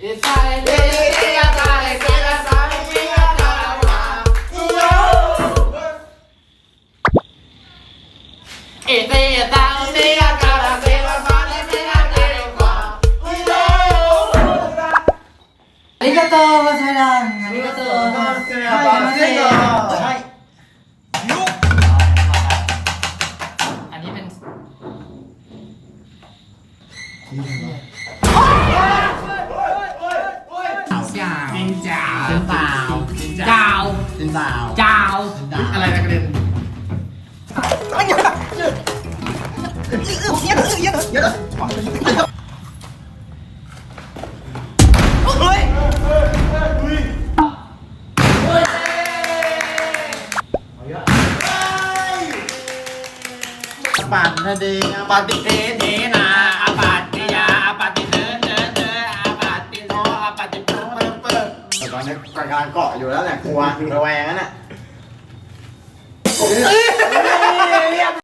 ありがとうございます。ありがとうございます。はい。อันนี้เป็น ดีมาก จินจาวจินจาวจินจาวจินจาวจาวอะไรนะกระเด็นปันทะเดปฏิเทเท ตอนนี้กำลังเกาะอยู่แล้วแหละกลัวระแวงนั่นแหละ